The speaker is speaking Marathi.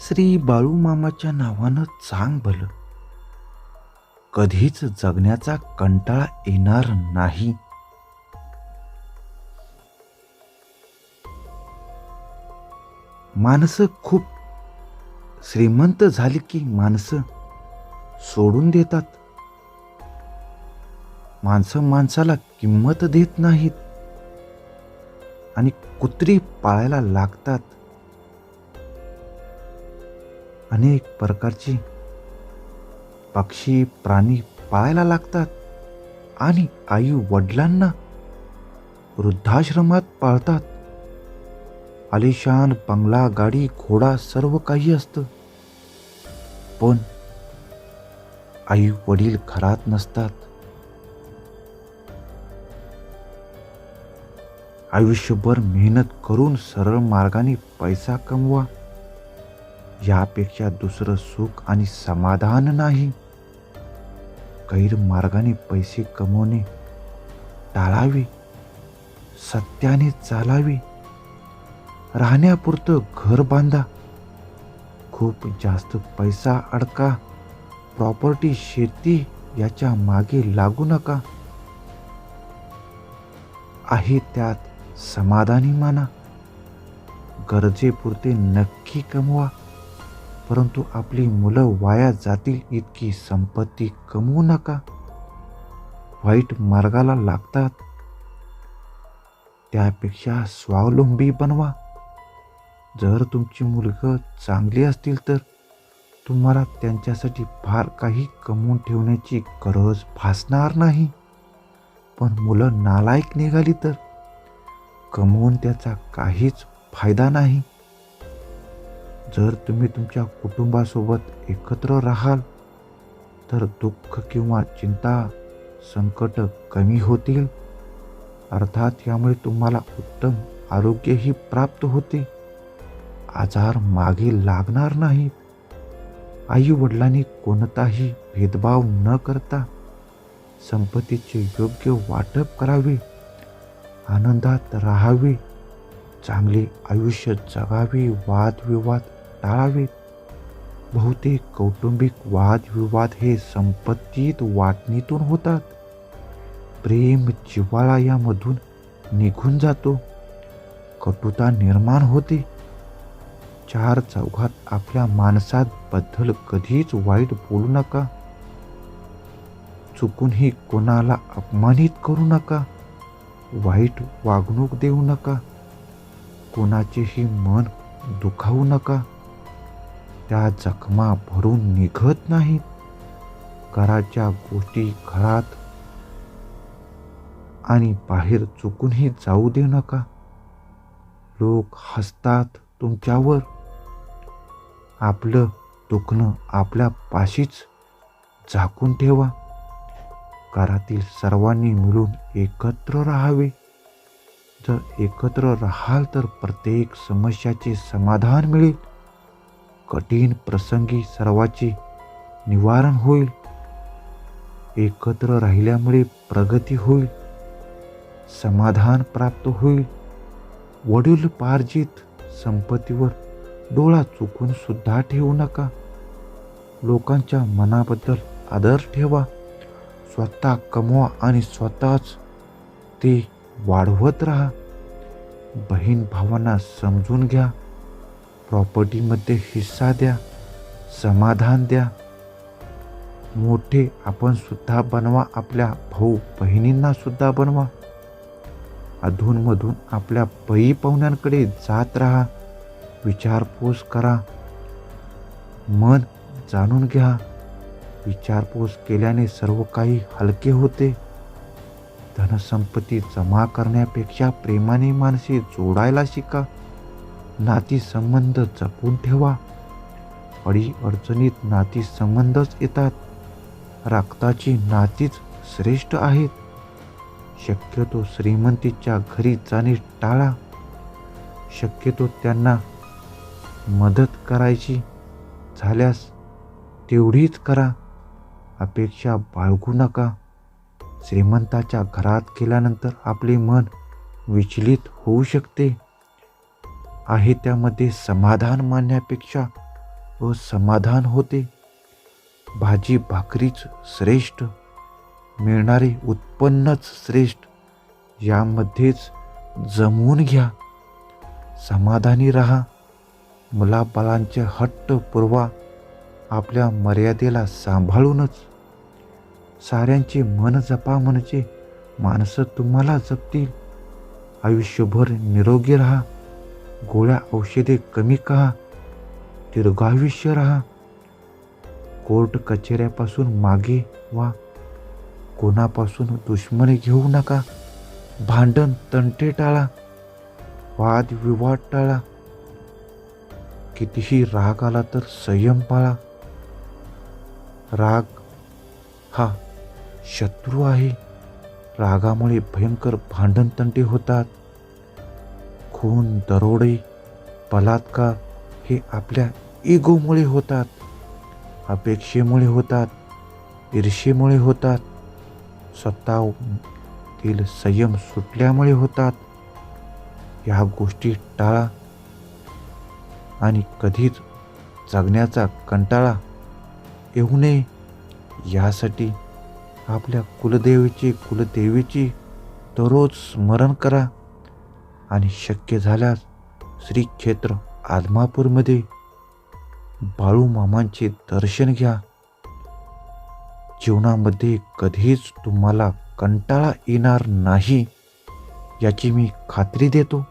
श्री बाळूमामाच्या नावानं चांग भलं. कधीच जगण्याचा कंटाळा येणार नाही. माणसं खूप श्रीमंत झाली की माणसं सोडून देतात. माणसं माणसाला किंमत देत नाहीत. आणि कुत्री पाळायला लागतात. अनेक प्रकारची पक्षी प्राणी पाळायला लागतात. आणि आई वडिलांना वृद्धाश्रमात पाळतात. आलिशान बंगला गाडी घोडा सर्व काही असतं. पण आई वडील घरात नसतात. आयुष्यभर मेहनत करून सरळ मार्गाने पैसा कमवा. यापेक्षा दुसरं सुख आणि समाधान नाही. गैरमार्गाने पैसे कमवणे टाळावे सत्याने चालावे राहण्यापुरतं घर बांधा खूप जास्त पैसा अडका प्रॉपर्टी शेती याच्या मागे लागू नका. आहे त्यात समाधानी माना गरजेपुरते नक्की कमवा. परंतु आपली मुलं वाया जातील इतकी संपत्ती कमवू नका. वाईट मार्गाला लागतात. त्यापेक्षा स्वावलंबी बनवा. जर तुमची मुलगं चांगली असतील तर तुम्हाला त्यांच्यासाठी फार काही कमवून ठेवण्याची गरज भासणार नाही. पण मुलं नालायक निघाली तर कमवून त्याचा काहीच फायदा नाही. जर तुम्ही तुमच्या कुटुंबासोबत एकत्र राहाल तर दुःख किंवा चिंता संकट कमी होतील. अर्थात यामुळे तुम्हाला उत्तम आरोग्यही प्राप्त होते. आजार मागे लागणार नाहीत. आई वडिलांनी कोणताही भेदभाव न करता संपत्तीचे योग्य वाटप करावे आनंदात राहावे चांगले आयुष्य जगावे वादविवाद टाळावेत बहुतेक कौटुंबिक वादविवाद हे संपत्तीत वाटणीतून होतात. प्रेम जिव्हाळा यामधून निघून जातो. कटुता निर्माण होते. चार चौघात आपल्या माणसात बद्दल कधीच वाईट बोलू नका. चुकूनही कोणाला अपमानित करू नका. वाईट वागणूक देऊ नका. कोणाचेही मन दुखावू नका. त्या जखमा भरून निघत नाहीत. घराच्या गोष्टी घरात आणि बाहेर चुकूनही जाऊ देऊ नका. लोक हसतात तुमच्यावर. आपलं दुखणं आपल्या पाशीच झाकून ठेवा. घरातील सर्वांनी मिळून एकत्र राहावे. जर एकत्र राहाल तर प्रत्येक समस्याचे समाधान मिळेल. कठीण प्रसंगी सर्वाचे निवारण होईल. एकत्र राहिल्यामुळे प्रगती होईल. समाधान प्राप्त होईल. वडील पार्जित संपत्तीवर डोळा चुकून सुद्धा ठेवू नका. लोकांच्या मनाबद्दल आदर ठेवा. स्वतः कमवा आणि स्वतःच ते वाढवत राहा. बहीण भावांना समजून घ्या. प्रॉपर्टीमध्ये हिस्सा द्या समाधान द्या. मोठे आपण सुद्धा बनवा आपल्या भाऊ बहिणींना सुद्धा बनवा. अधूनमधून आपल्या पई पाहुण्यांकडे जात राहा विचारपूस करा. मन जाणून घ्या. विचारपूस केल्याने सर्व काही हलके होते. धनसंपत्ती जमा करण्यापेक्षा प्रेमाने माणसे जोडायला शिका. नातीसंबंध जपून ठेवा. अडी अडचणीत नातीसंबंधच येतात. रक्ताची नातीच श्रेष्ठ आहेत. शक्यतो श्रीमंतीच्या घरी जाणे टाळा. शक्यतो त्यांना मदत करायची झाल्यास तेवढीच करा. अपेक्षा बाळगू नका. श्रीमंताच्या घरात गेल्यानंतर आपले मन विचलित होऊ शकते. आहे त्यामध्ये समाधान मानण्यापेक्षा असमाधान होते. भाजी भाकरीच श्रेष्ठ मिळणारे उत्पन्नच श्रेष्ठ यामध्येच जमवून घ्या. समाधानी राहा. मुलाबालांचे हट्ट पुरवा. आपल्या मर्यादेला सांभाळूनच. साऱ्यांचे मन जपा म्हणजे माणसं तुम्हाला जपतील. आयुष्यभर निरोगी राहा. गोळ्या औषधे कमी कहा दीर्घायुष्य राहा. कोर्ट कचेऱ्यापासून मागे वा. कोणापासून दुश्मनी घेऊ नका. भांडण तंटे टाळा. वादविवाद टाळा. कितीही राग आला तर संयम पाळा. राग हा शत्रू आहे. रागामुळे भयंकर भांडण तंटे होतात. खून दरोडे बलात्कार हे आपल्या इगोमुळे होतात अपेक्षेमुळे होतात ईर्षेमुळे होतात स्वतःतील संयम सुटल्यामुळे होतात. ह्या गोष्टी टाळा आणि कधीच जगण्याचा कंटाळा येऊ नये. यासाठी आपल्या कुलदेवीची कुलदेवीची दररोज स्मरण करा. आणि शक्य झाल्यास श्री क्षेत्र आदमापूरमध्ये बाळूमामांचे दर्शन घ्या. जीवनामध्ये कधीच तुम्हाला कंटाळा येणार नाही याची मी खात्री देतो.